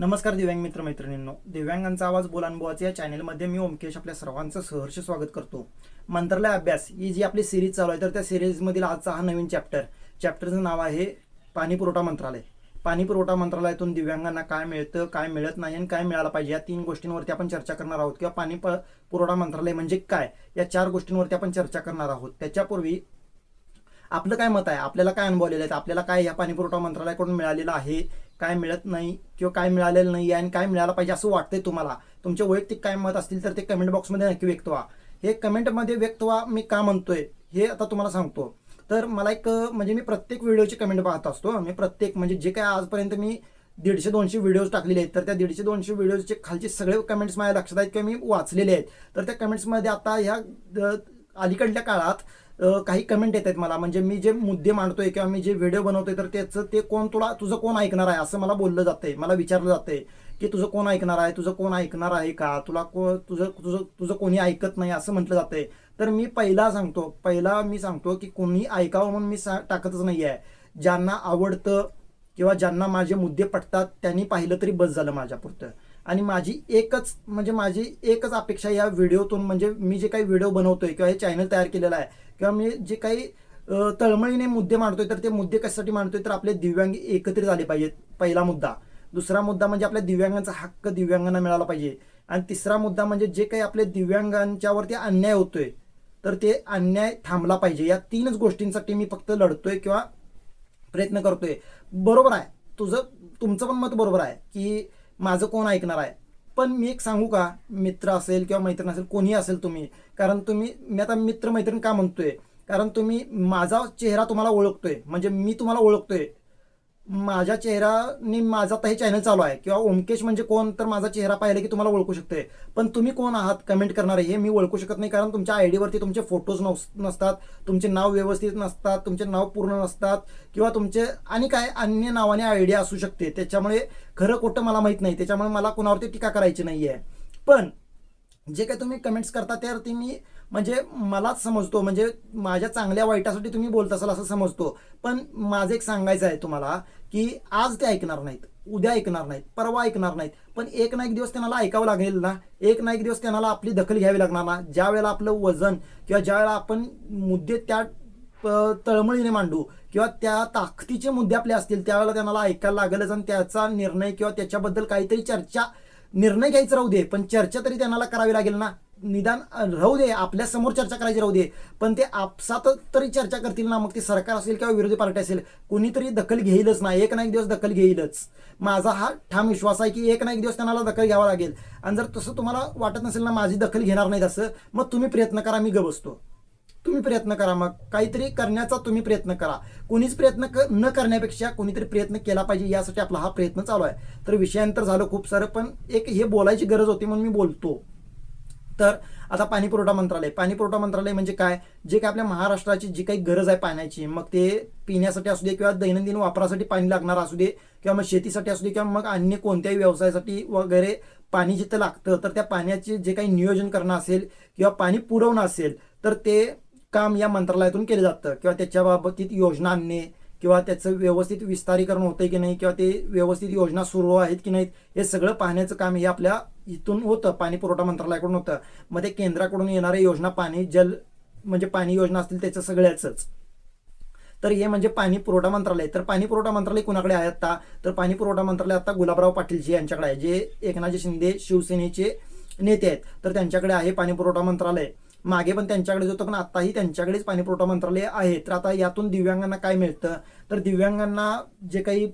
नमस्कार दिव्यांग मित्र मैत्रिणींनो दिव्यांगांचा आवाज बोलानबुवाचे या चॅनलमध्ये मी ओमकेश आपल्या सर्वांचं सहर्ष स्वागत करतो. मंत्रालय अभ्यास ही जी आपली सिरीज चालू आहे तर त्या सिरीजमधील आजचा हा नवीन चॅप्टर चॅप्टरचं नाव आहे पाणी पुरवठा मंत्रालय. पाणी पुरवठा मंत्रालयातून दिव्यांगांना काय मिळतं काय मिळत नाही आणि काय मिळालं पाहिजे या तीन गोष्टींवरती आपण चर्चा करणार आहोत. किंवा पाणी प- पुरवठा मंत्रालय म्हणजे काय? या चार गोष्टींवरती आपण चर्चा करणार आहोत. त्याच्यापूर्वी आपलं काय मत आहे? आपल्याला काय अनुभव आहे आहेत? आपल्याला काय या पाणी पुरवठा मंत्रालयाकडून मिळालेलं आहे? काय मिळत नाही किंवा काय मिळालेलं नाही आहे आणि काय मिळालं पाहिजे असं वाटतंय तुम्हाला? तुमचे वैयक्तिक काय मत असतील तर ते कमेंट बॉक्समध्ये नक्की व्यक्त व्हा. हे कमेंटमध्ये व्यक्त व्हा मी का म्हणतोय? हे आता तुम्हाला सांगतो. तर मला एक म्हणजे मी प्रत्येक व्हिडिओची कमेंट पाहत असतो मी प्रत्येक म्हणजे जे काय आजपर्यंत मी दीडशे दोनशे व्हिडिओज टाकलेले आहेत तर त्या दीडशे दोनशे व्हिडिओजचे खालचे सगळे कमेंट्स माझ्या लक्षात आहेत किंवा मी वाचलेले आहेत. तर त्या कमेंट्समध्ये आता ह्या अलीकडल्या काळात काही कमेंट येत आहेत मला. म्हणजे मी जे मुद्दे मांडतोय किंवा मी जे व्हिडिओ बनवतोय तर त्याचं ते कोण तुला तुझं कोण ऐकणार आहे? असं मला बोललं जातंय. मला विचारलं जातंय की तुझं कोण ऐकणार आहे? तुझं कोण ऐकणार आहे का? तुला को तुझं तुझं तुझं कोणी ऐकत नाही? असं म्हटलं जातंय. तर मी पहिला सांगतो पहिला मी सांगतो की कोणी ऐकावं म्हणून मी सा टाकतच नाही आहे. ज्यांना आवडतं किंवा ज्यांना माझे मुद्दे पटतात त्यांनी पाहिलं तरी बस झालं माझ्यापुरतं. आणि माझी एकच म्हणजे माझी एकच अपेक्षा या व्हिडिओतून म्हणजे मी जे काही व्हिडिओ बनवतोय किंवा हे चॅनल तयार केलेलं आहे किंवा मी जे काही तळमळीने मुद्दे मांडतोय तर ते मुद्दे कशासाठी मांडतोय तर आपले दिव्यांग एकत्रित आले पाहिजेत पहिला मुद्दा. दुसरा मुद्दा म्हणजे आपल्या दिव्यांगांचा हक्क दिव्यांगांना मिळाला पाहिजे. आणि तिसरा मुद्दा म्हणजे जे काही आपले दिव्यांगांच्यावरती अन्याय होतोय तर ते अन्याय थांबला पाहिजे. या तीनच गोष्टींसाठी मी फक्त लढतोय किंवा प्रयत्न करतोय. बरोबर आहे. तुझं तुमचं पण मत बरोबर आहे की माझं कोण ऐकणार आहे? पण मी एक सांगू का? मित्र असेल किंवा मैत्रीण असेल कोणीही असेल तुम्ही कारण तुम्ही मी आता मित्र मैत्रीण का म्हणतोय? कारण तुम्ही माझा चेहरा तुम्हाला ओळखतोय. म्हणजे मी तुम्हाला ओळखतोय. माझ्या चेहराने माझा आता हे चॅनल चालू आहे. किंवा ओमकेश म्हणजे कोण तर माझा चेहरा पाहिला की तुम्हाला ओळखू शकते. पण तुम्ही कोण आहात? कमेंट करणारे हे मी ओळखू शकत नाही कारण तुमच्या आय डीवरती तुमचे फोटोज नसतात. तुमचे नाव व्यवस्थित नसतात. तुमचे नाव पूर्ण नसतात. किंवा तुमचे आणि काय अन्य नावाने आयडिया असू शकते. त्याच्यामुळे खरं खोटं मला माहीत नाही. त्याच्यामुळे मला कुणावरती टीका करायची नाही आहे पण जे काही तुम्ही कमेंट्स करता त्यावरती मी म्हणजे मलाच समजतो म्हणजे माझ्या चांगल्या वाईटासाठी तुम्ही बोलत असाल असं समजतो. पण माझं एक सांगायचं आहे तुम्हाला की आज ते ऐकणार नाहीत उद्या ऐकणार नाहीत परवा ऐकणार नाहीत. पण एक ना एक दिवस त्यांना ऐकावं लागेल ना. एक ना एक दिवस त्यांना आपली दखल घ्यावी लागणार ना. ज्या वेळेला आपलं वजन किंवा ज्या वेळेला आपण मुद्दे त्या तळमळीने मांडू किंवा त्या ताकदीचे मुद्दे आपले असतील त्यावेळेला त्यांना ऐकायला लागेलच आणि त्याचा निर्णय किंवा त्याच्याबद्दल काहीतरी चर्चा निर्णय घ्यायचा राहू दे. पण चर्चा तरी त्यांना करावी लागेल ना. निदान राहू दे आपल्यासमोर चर्चा करायची राहू दे. पण ते आपसात तरी चर्चा करतील ना मग ते सरकार असेल किंवा विरोधी पार्टी असेल कोणीतरी दखल घेईलच ना एक ना एक दिवस दखल घेईलच. माझा हा ठाम विश्वास आहे की एक ना एक दिवस त्यांना दखल घ्यावा लागेल. आणि जर तसं तुम्हाला वाटत नसेल ना माझी दखल घेणार नाहीत असं मग तुम्ही प्रयत्न करा मी गबसतो. तुम्ही प्रयत्न करा मग काहीतरी करण्याचा तुम्ही प्रयत्न करा. कोणीच प्रयत्न क- न करण्यापेक्षा कोणीतरी प्रयत्न केला पाहिजे यासाठी आपला हा प्रयत्न चालू आहे. तर विषयांतर झालं खूप सारं पण एक हे बोलायची गरज होती म्हणून मी बोलतो. तर आता पाणी पुरवठा मंत्रालय. पाणी पुरवठा मंत्रालय म्हणजे काय? जे काय आपल्या महाराष्ट्राची जी काही गरज आहे पाण्याची मग ते पिण्यासाठी असू दे किंवा दैनंदिन वापरासाठी पाणी लागणार असू दे किंवा मग शेतीसाठी असू दे किंवा मग अन्य कोणत्याही व्यवसायासाठी वगैरे पाणी जिथं लागतं तर त्या पाण्याचे जे काही नियोजन करणं असेल किंवा पाणी पुरवणं असेल तर ते काम या मंत्रालयातून केलं जातं किंवा त्याच्या बाबतीत योजना आणणे किंवा त्याचं व्यवस्थित विस्तारीकरण होतंय की नाही किंवा ते व्यवस्थित योजना सुरू आहेत की नाहीत हे सगळं पाहण्याचं काम हे आपल्या इथून होतं पाणी पुरवठा मंत्रालयाकडून होतं. मग ते केंद्राकडून येणाऱ्या योजना पाणी जल म्हणजे पाणी योजना असतील त्याचं सगळ्याच तर हे म्हणजे पाणी पुरवठा मंत्रालय. तर पाणी पुरवठा मंत्रालय कुणाकडे आहे आता तर पाणी पुरवठा मंत्रालय आता गुलाबराव पाटीलजी यांच्याकडे आहे जे एकनाथजी शिंदे शिवसेनेचे नेते आहेत. तर त्यांच्याकडे आहे पाणी पुरवठा मंत्रालय. मागे पण त्यांच्याकडे होतं पण आताही त्यांच्याकडेच पाणी पुरवठा मंत्रालय आहे. तर आता यातून दिव्यांगांना काय मिळतं? तर दिव्यांगांना जे काही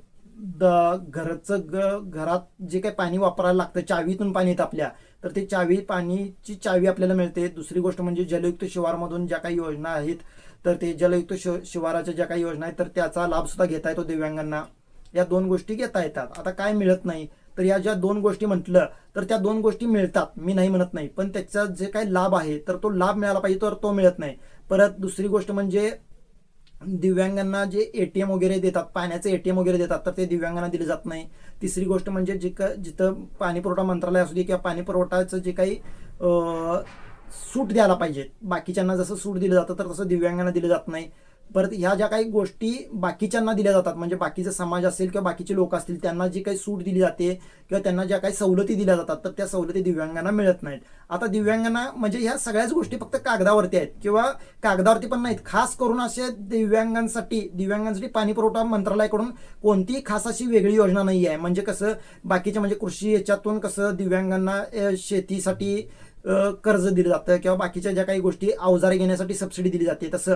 द घरचं ग घरात जे काही पाणी वापरायला लागतं चावीतून पाणी येतं आपल्या तर ते चावी पाणीची चावी आपल्याला मिळते. दुसरी गोष्ट म्हणजे जलयुक्त शिवारमधून ज्या काही योजना आहेत तर ते जलयुक्त शि शिवाराच्या ज्या काही योजना आहेत तर त्याचा लाभ सुद्धा घेता येतो दिव्यांगांना. या दोन गोष्टी घेता येतात. आता काय मिळत नाही? तर या ज्या दोन गोष्टी म्हटलं तर त्या दोन गोष्टी मिळतात. मी नाही म्हणत नाही पण त्याचा जे काही लाभ आहे तर तो लाभ मिळाला पाहिजे तर तो मिळत नाही. परत दुसरी गोष्ट म्हणजे दिव्यांगांना जे एटीएम वगैरे देतात पाण्याचे एटीएम वगैरे देतात तर ते दिव्यांगांना दिले जात नाही. तिसरी गोष्ट म्हणजे जे का जिथं पाणी पुरवठा मंत्रालय असू दे किंवा पाणी पुरवठ्याचं जे काही सूट द्यायला पाहिजे. बाकीच्यांना जसं सूट दिलं जातं तर तसं दिव्यांगांना दिलं जात नाही. परत ह्या ज्या काही गोष्टी बाकीच्यांना दिल्या जातात म्हणजे बाकीचे समाज असेल किंवा बाकीचे लोक असतील त्यांना जी काही सूट दिली जाते किंवा त्यांना ज्या काही सवलती दिल्या जातात तर त्या सवलती दिव्यांगांना मिळत नाहीत. आता दिव्यांगांना म्हणजे ह्या सगळ्याच गोष्टी फक्त कागदावरती आहेत किंवा कागदावरती पण नाहीत. खास करून असे दिव्यांगांसाठी दिव्यांगांसाठी पाणी पुरवठा मंत्रालयाकडून कोणतीही खास अशी वेगळी योजना नाही आहे. म्हणजे कसं बाकीच्या म्हणजे कृषी याच्यातून कसं दिव्यांगांना शेतीसाठी कर्ज दिलं जातं किंवा बाकीच्या ज्या काही गोष्टी अवजारे घेण्यासाठी सबसिडी दिली जाते तसं.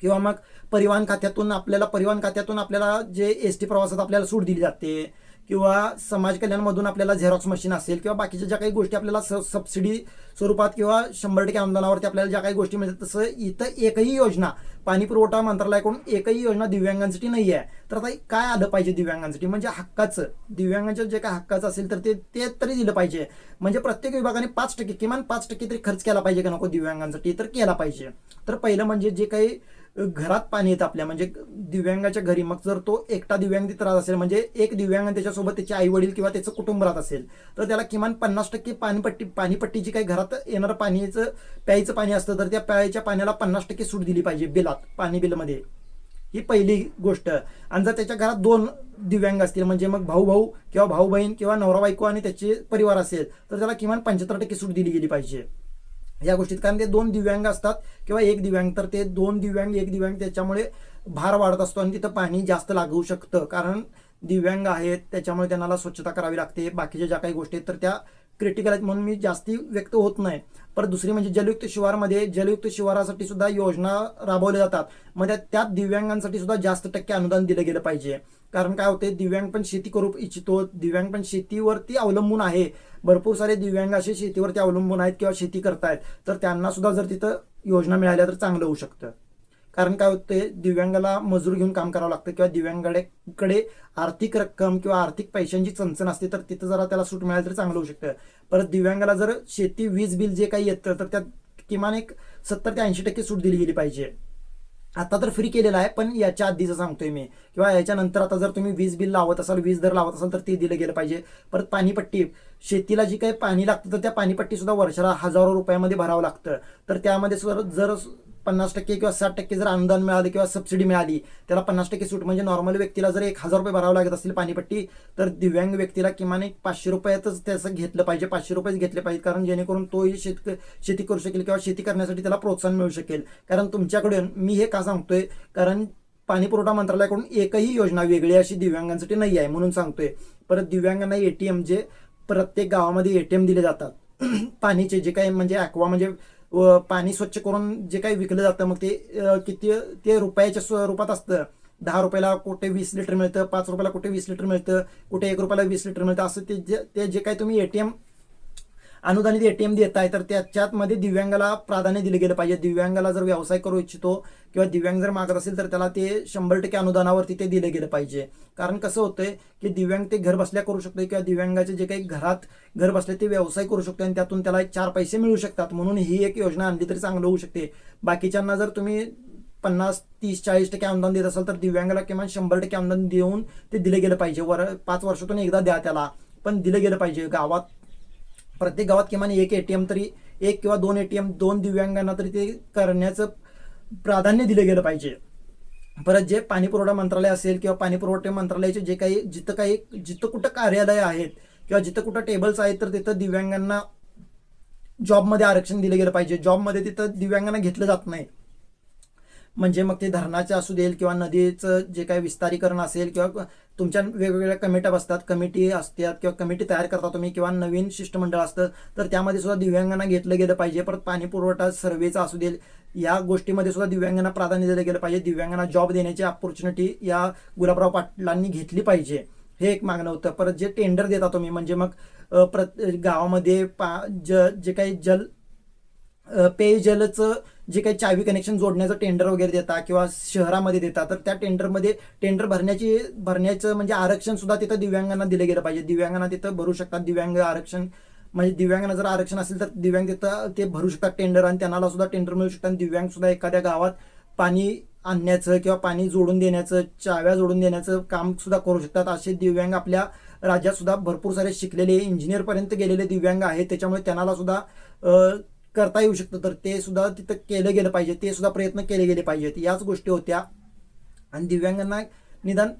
किंवा मग परिवहन खात्यातून आपल्याला परिवहन खात्यातून आपल्याला जे एस टी प्रवासात आपल्याला सूट दिली जाते किंवा समाज कल्याणमधून आपल्याला झेरॉक्स मशीन असेल किंवा बाकीच्या ज्या काही गोष्टी आपल्याला स सबसिडी स्वरूपात किंवा शंभर टक्के अनुदानावरती आपल्याला ज्या काही गोष्टी मिळतात तसं इथं एकही योजना पाणी पुरवठा मंत्रालयाकडून एकही योजना दिव्यांगांसाठी नाही आहे. तर आता काय आलं पाहिजे दिव्यांगांसाठी? म्हणजे हक्काचं दिव्यांगांच्या जे काय हक्काचं असेल तर ते ते तरी दिलं पाहिजे. म्हणजे प्रत्येक विभागाने पाच टक्के किमान पाच टक्के तरी खर्च केला पाहिजे का नको दिव्यांगांसाठी? तर केला पाहिजे. तर पहिलं म्हणजे जे काही घरात पाणी येतं आपल्या म्हणजे दिव्यांगाच्या घरी. मग जर तो एकटा दिव्यांग तिथं राहत असेल म्हणजे एक दिव्यांग त्याच्यासोबत त्याचे आई वडील किंवा त्याचं कुटुंब राहत असेल तर त्याला किमान पन्नास टक्के पाणीपट्टी पाणीपट्टी जी काही घरात येणारं पाणीचं प्यायचं पाणी असतं तर त्या प्यायच्या पाण्याला पन्नास टक्के सूट दिली पाहिजे बिलात पाणी बिलमध्ये. ही पहिली गोष्ट. आणि जर त्याच्या घरात दोन दिव्यांग असतील म्हणजे मग भाऊ भाऊ किंवा भाऊ बहीण किंवा नवरा बायको आणि त्याचे परिवार असेल तर त्याला किमान पंच्याहत्तर टक्के सूट दिली गेली पाहिजे. या गोष्टीत. कारण ते दोन दिव्यांग असतात किंवा एक दिव्यांग. तर ते दोन दिव्यांग एक दिव्यांग त्याच्यामुळे भार वाढत असतो आणि तिथं पाणी जास्त लागू शकतं. कारण दिव्यांग आहेत त्याच्यामुळे त्यांना स्वच्छता करावी लागते. बाकीच्या ज्या काही गोष्टी आहेत तर त्या क्रिटिकल आहेत म्हणून मी जास्ती व्यक्त होत नाही. पर दुसरी म्हणजे जलयुक्त शिवारमध्ये जलयुक्त शिवारासाठी सुद्धा योजना राबवल्या जातात. मग त्या- त्यात दिव्यांगांसाठी सुद्धा जास्त टक्के अनुदान दिलं गेलं पाहिजे. कारण काय होते दिव्यांग पण शेती करू इच्छितो. दिव्यांग पण शेतीवरती अवलंबून आहे. भरपूर सारे दिव्यांग असे शेतीवरती अवलंबून आहेत किंवा शेती करतायत. तर त्यांना सुद्धा जर तिथं योजना मिळाल्या तर चांगलं होऊ शकतं. कारण काय होते दिव्यांगाला मजूर घेऊन काम करावं लागतं किंवा दिव्यांगाकडे आर्थिक रक्कम किंवा आर्थिक पैशांची चणचण असते तर तिथं जरा त्याला सूट मिळाली तर चांगलं होऊ शकतं. परत दिव्यांगाला जर शेती वीज बिल जे काही येतं तर त्यात किमान एक सत्तर ते ऐंशी टक्के सूट दिली गेली पाहिजे. आता तर फ्री केलेलं आहे पण याच्या आधीचं सांगतोय मी. किंवा याच्यानंतर आता जर तुम्ही वीज बिल लावत असाल वीज दर लावत असाल तर ते दिलं गेलं पाहिजे. परत पाणीपट्टी. शेतीला जी काही पाणी लागतं तर त्या पाणीपट्टी सुद्धा वर्षाला हजारो रुपयामध्ये भरावं लागतं. तर त्यामध्ये सुद्धा जर पन्नास टक्के किंवा साठ टक्के जर अनुदान मिळालं किंवा सबसिडी मिळाली त्याला पन्नास टक्के सूट. म्हणजे नॉर्मल व्यक्तीला जर एक हजार रुपये भरावं लागत असेल पाणीपट्टी तर दिव्यांग व्यक्तीला किमान एक पाचशे रुपयातच त्याचं घेतलं पाहिजे पाचशे रुपयेच घेतले पाहिजे कारण जेणेकरून तोही शेत शेती करू शकेल किंवा शेती करण्यासाठी त्याला प्रोत्साहन मिळू शकेल. कारण तुमच्याकडून मी हे का सांगतोय? कारण पाणी पुरवठा मंत्रालयाकडून एकही योजना वेगळी अशी दिव्यांगांसाठी नाही आहे म्हणून सांगतोय. परत दिव्यांगांना एटीएम जे प्रत्येक गावामध्ये एटीएम दिले जातात. पाणीचे जे काही म्हणजे ॲक्वा म्हणजे पाणी स्वच्छ करून जे काही विकलं जातं मग ते किती ते रुपयाच्या स्वरूपात असतं. दहा रुपयाला कुठे वीस लिटर मिळतं पाच रुपयाला कुठे वीस लिटर मिळतं कुठे एक रुपयाला वीस लिटर मिळतं असं ते जे ते जे काही तुम्ही एटीएम अनुदानित एटीएम देत आहे तर त्याच्यात मध्ये दिव्यांगाला प्राधान्य दिलं गेलं पाहिजे. दिव्यांगाला जर व्यवसाय करू इच्छितो किंवा दिव्यांग जर मागत असेल तर त्याला ते शंभर टक्के अनुदानावरती ते दिलं गेलं पाहिजे. कारण कसं होतंय की दिव्यांग ते घर बसल्या करू शकतो किंवा दिव्यांगाचे जे काही घरात घर बसले ते व्यवसाय करू शकतो आणि त्यातून त्याला एक चार पैसे मिळू शकतात. म्हणून ही एक योजना आणली तरी चांगलं होऊ शकते. बाकीच्यांना जर तुम्ही पन्नास तीस चाळीस टक्के अनुदान देत असाल तर दिव्यांगाला किमान शंभर टक्के अनुदान देऊन ते दिलं गेलं पाहिजे. वर पाच वर्षातून एकदा द्या त्याला. पण दिलं गेलं पाहिजे. गावात प्रत्येक गावात किमान एक एटीएम तरी एक किंवा दोन एटीएम दोन दिव्यांगांना तरी ते करण्याचं प्राधान्य दिलं गेलं पाहिजे. परत जे पाणी पुरवठा मंत्रालय असेल किंवा पाणी पुरवठा मंत्रालयाचे जे काही जिथं काही जिथं कुठं कार्यालय आहेत किंवा जिथं कुठं टेबल्स आहेत तर तिथं दिव्यांगांना जॉबमध्ये आरक्षण दिलं गेलं पाहिजे. जॉबमध्ये तिथं दिव्यांगांना घेतलं जात नाही. म्हणजे मग ते धरणाचे असू देईल किंवा नदीचं जे काही विस्तारीकरण असेल किंवा तुमच्या वेगवेगळ्या कमिट्या बसतात कमिटी असतात किंवा कमिटी तयार करता तुम्ही किंवा नवीन शिष्टमंडळ असतं तर त्यामध्ये सुद्धा दिव्यांगांना घेतलं गेलं पाहिजे. परत पाणी पुरवठा सर्वेचा असू देईल. या गोष्टीमध्ये सुद्धा दिव्यांगांना प्राधान्य दिलं गेलं पाहिजे. दिव्यांगांना जॉब देण्याची अपॉर्च्युनिटी या गुलाबराव पाटलांनी घेतली पाहिजे. हे एक मागणं होतं. परत जे टेंडर देता तुम्ही म्हणजे मग अ, प्रत गावामध्ये पा ज जे काही जल पेयजलचं जे काही चावी कनेक्शन जोडण्याचं टेंडर वगैरे देता किंवा शहरामध्ये देता तर त्या टेंडरमध्ये टेंडर भरण्याची भरण्याचं म्हणजे आरक्षण सुद्धा तिथं दिव्यांगांना दिलं गेलं पाहिजे. दिव्यांगांना तिथं भरू शकतात. दिव्यांग आरक्षण म्हणजे दिव्यांगांना जर आरक्षण असेल तर दिव्यांग तिथं ते भरू शकतात टेंडर आणि त्यांना सुद्धा टेंडर मिळू शकतात. आणि दिव्यांग सुद्धा एखाद्या गावात पाणी आणण्याचं किंवा पाणी जोडून देण्याचं चाव्या जोडून देण्याचं काम सुद्धा करू शकतात. असे दिव्यांग आपल्या राज्यात सुद्धा भरपूर सारे शिकलेले इंजिनियरपर्यंत गेलेले दिव्यांग आहेत. त्याच्यामुळे त्यांना सुद्धा करता येऊ शकतं. तर ते सुद्धा तिथं केलं गेलं पाहिजे. ते सुद्धा प्रयत्न केले गेले पाहिजेत. याच गोष्टी होत्या. आणि दिव्यांगांना निदान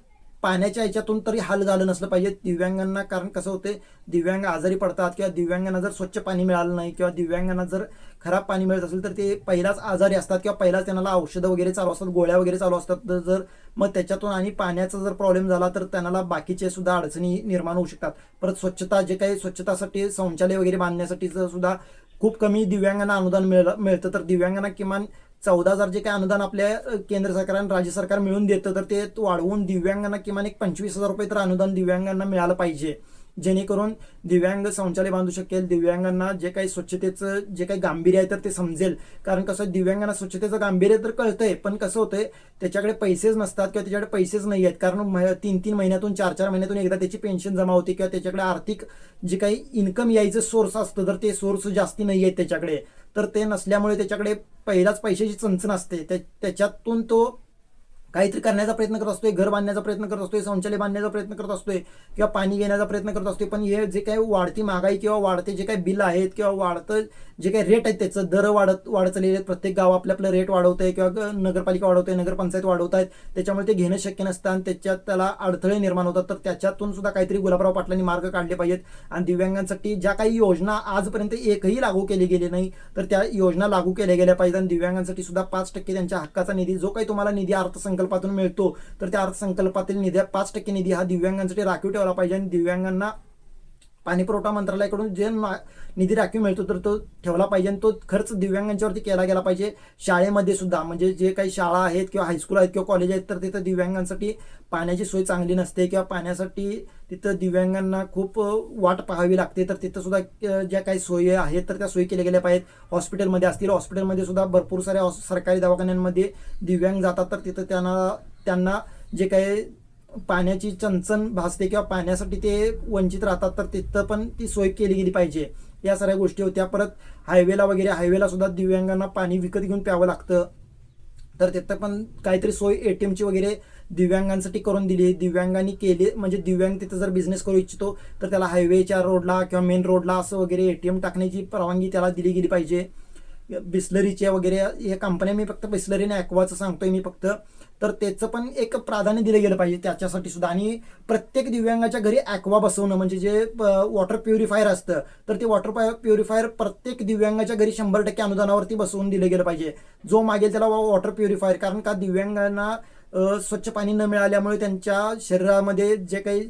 पाण्याच्या ह्याच्यातून तरी हाल झालं नसलं पाहिजे. दिव्यांगांना कारण कसं होते दिव्यांग आजारी पडतात किंवा दिव्यांगांना जर स्वच्छ पाणी मिळालं नाही किंवा दिव्यांगांना जर खराब पाणी मिळत असेल तर ते पहिलाच आजारी असतात किंवा पहिलाच त्यांना औषधं वगैरे चालू असतात गोळ्या वगैरे चालू असतात. तर जर मग त्याच्यातून आणि पाण्याचा जर प्रॉब्लेम झाला तर त्यांना बाकीचे सुद्धा अडचणी निर्माण होऊ शकतात. परत स्वच्छता जे काही स्वच्छतासाठी शौचालय वगैरे बांधण्यासाठी सुद्धा खूप कमी दिव्यांगांना अनुदान मिळ मिळतं. तर दिव्यांगांना किमान चौदा हजार जे काही अनुदान आपल्या केंद्र सरकार आणि राज्य सरकार मिळून देतं तर ते वाढवून दिव्यांगांना किमान एक पंचवीस हजार रुपये तर अनुदान दिव्यांगांना मिळालं पाहिजे. जेणेकरून दिव्यांग शौचालय बांधू शकेल. दिव्यांगांना जे काही स्वच्छतेचं जे काही गांभीर्य आहे तर ते समजेल. कारण कसं दिव्यांगांना स्वच्छतेचं गांभीर्य तर कळतंय पण कसं होतंय त्याच्याकडे पैसेच नसतात किंवा त्याच्याकडे पैसेच नाही आहेत. कारण तीन तीन महिन्यातून चार चार महिन्यातून एकदा त्याची पेन्शन जमा होते किंवा त्याच्याकडे आर्थिक जे काही इन्कम यायचं सोर्स असतं तर ते सोर्स जास्ती नाही आहेत त्याच्याकडे. तर ते नसल्यामुळे त्याच्याकडे पहिलाच पैशाची चणचण असते. त्या- त्याच्यातून तो काहीतरी करण्याचा प्रयत्न करत असतोय घर बांधण्याचा प्रयत्न करत असतोय शौचालय बांधण्याचा प्रयत्न करत असतोय किंवा पाणी घेण्याचा प्रयत्न करत असतोय पण हे जे काही वाढती महागाई किंवा वाढते जे काही बिल आहेत किंवा वाढतं जे काही रेट आहेत त्याचं दर वाढत वाढत चाललेले आहेत. प्रत्येक गाव आपलं आपलं रेट वाढवत आहे किंवा नगरपालिका वाढवत आहे नगरपंचायत वाढवत आहेत त्याच्यामुळे ते घेणं शक्य नसतं आणि त्याच्यात त्याला अडथळे निर्माण होतात. तर त्याच्यातून सुद्धा काहीतरी गुलाबराव पाटलांनी मार्ग काढले पाहिजेत. आणि दिव्यांगांसाठी ज्या काही योजना आजपर्यंत एकही लागू केली गेली नाही तर त्या योजना लागू केल्या गेल्या पाहिजेत. आणि दिव्यांगांसाठी सुद्धा पाच टक्के त्यांच्या हक्काचा निधी जो काही तुम्हाला निधी अर्थसंकल्पातून मिळतो. तर त्या अर्थसंकल्पातील निधी पाच टक्के निधी हा दिव्यांगांसाठी राखीव ठेवला पाहिजे आणि दिव्यांगांना पाणीपुरवठा मंत्रालयाकडून जे मा- निधी राखीव मिळतो तर तो ठेवला पाहिजे आणि तो खर्च दिव्यांगांच्यावरती केला गेला पाहिजे. शाळेमध्ये सुद्धा म्हणजे जे काही शाळा आहेत किंवा हायस्कूल आहेत किंवा कॉलेज आहेत तर तिथं दिव्यांगांसाठी पाण्याची सोय चांगली नसते किंवा पाण्यासाठी तिथं दिव्यांगांना खूप वाट पाहावी लागते. तर तिथं सुद्धा ज्या काही सोयी आहेत तर त्या सोयी केल्या गेल्या पाहिजेत. हॉस्पिटलमध्ये असतील हॉस्पिटलमध्ये सुद्धा भरपूर साऱ्या सरकारी दवाखान्यांमध्ये दिव्यांग जातात. तर तिथं त्यांना त्यांना जे काही पाण्याची चणचण भासते किंवा पाण्यासाठी ते वंचित राहतात तर तिथं पण ती सोय केली गेली पाहिजे. या सगळ्या गोष्टी होत्या. परत हायवेला वगैरे हायवेला सुद्धा दिव्यांगांना पाणी विकत घेऊन प्यावं लागतं. तर तिथं पण काहीतरी सोय ए टी एमची वगैरे दिव्यांगांसाठी करून दिली. दिव्यांगांनी केली म्हणजे दिव्यांग तिथं जर बिझनेस करू इच्छितो तर त्याला हायवेच्या रोडला किंवा मेन रोडला असं वगैरे ए टी एम टाकण्याची परवानगी त्याला दिली गेली पाहिजे. बिस्लरीचे वगैरे या कंपन्या मी फक्त बिस्लरी आणि ॲक्वाचं सांगतोय मी फक्त. तर त्याचं पण एक प्राधान्य दिलं गेलं पाहिजे त्याच्यासाठी सुद्धा. आणि प्रत्येक दिव्यांगाच्या घरी ॲक्वा बसवणं म्हणजे जे वॉटर प्युरिफायर असतं तर ते वॉटर प्युरिफायर प्रत्येक दिव्यांगाच्या घरी शंभर टक्के अनुदानावरती बसवून दिलं गेलं पाहिजे. जो मागेल त्याला वॉटर प्युरिफायर कारण का दिव्यांगांना स्वच्छ पाणी न मिळाल्यामुळे त्यांच्या शरीरामध्ये जे काही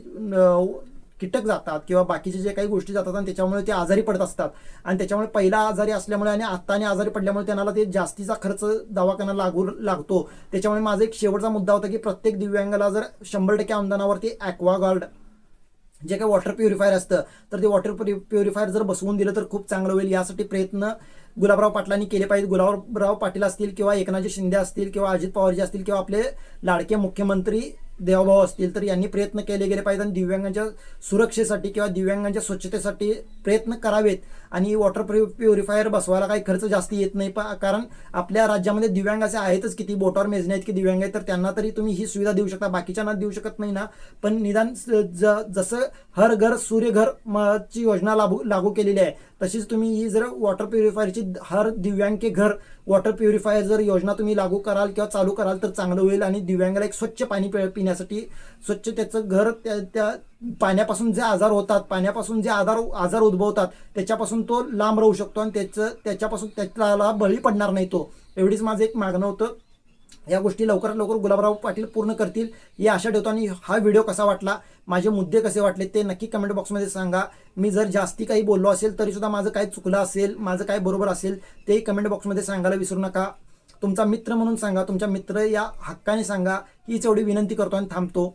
कीटक जातात किंवा बाकीचे जे काही गोष्टी जातात आणि त्याच्यामुळे ते आजारी पडत असतात. आणि त्याच्यामुळे पहिला आजारी असल्यामुळे आणि आत्ताने आजारी पडल्यामुळे त्यांना ते जास्तीचा खर्च दवाखाना लागू लागतो. त्याच्यामुळे माझा एक शेवटचा मुद्दा होता की प्रत्येक दिव्यांगाला जर शंभर टक्के अनुदानावरती ॲक्वागार्ड जे काही वॉटर प्युरिफायर असतं तर ते वॉटर प्युरिफायर जर बसवून दिलं तर खूप चांगलं होईल. यासाठी प्रयत्न गुलाबराव पाटलांनी केले पाहिजे गुलाबराव पाटील असतील किंवा एकनाथजी शिंदे असतील किंवा अजित पवारजी असतील किंवा आपले लाडके मुख्यमंत्री देहभाव असतील तर यांनी प्रयत्न केले गेले पाहिजेत आणि दिव्यांगांच्या सुरक्षेसाठी किंवा दिव्यांगांच्या स्वच्छतेसाठी प्रयत्न करावेत. आणि वॉटर प्युरिफायर बसवायला काही खर्च जास्त येत नाही. पण कारण आपल्या राज्यामध्ये दिव्यांग असे आहेतच किती बोटावर मेजणे आहेत की दिव्यांग आहेत तर त्यांना तरी तुम्ही ही सुविधा देऊ शकता. बाकीच्यांना देऊ शकत नाही ना. पण निदान स- ज- जसं हर घर सूर्यघर म- ची योजना लागू लागू केलेली आहे तशीच तुम्ही ही जर वॉटर प्युरिफायरची हर दिव्यांग के घर वॉटर प्युरिफायर जर योजना तुम्ही लागू कराल किंवा चालू कराल तर चांगलं होईल. आणि दिव्यांगाला एक स्वच्छ पाणी पि- पिण्यासाठी स्वच्छ त्याचं घर त्या त्या पाण्यापासून जे आजार होतात पाण्यापासून जे आजार आजार उद्भवतात त्याच्यापासून तो लांब राहू शकतो आणि त्याचं त्याच्यापासून त्याला बळी पडणार नाही तो. एवढीच माझं एक मागणं होतं. या गोष्टी लवकरात लवकर गुलाबराव पाटील पूर्ण करतील ही आशा ठेवतो आणि हा व्हिडिओ कसा वाटला माझे मुद्दे कसे वाटले ते नक्की कमेंट बॉक्समध्ये सांगा. मी जर जास्ती काही बोललो असेल तरी सुद्धा माझं काय चुकलं असेल माझं काय बरोबर असेल तेही कमेंट बॉक्समध्ये सांगायला विसरू नका. तुमचा मित्र म्हणून सांगा तुमच्या मित्र या हक्काने सांगा. हीच एवढी विनंती करतो आणि थांबतो.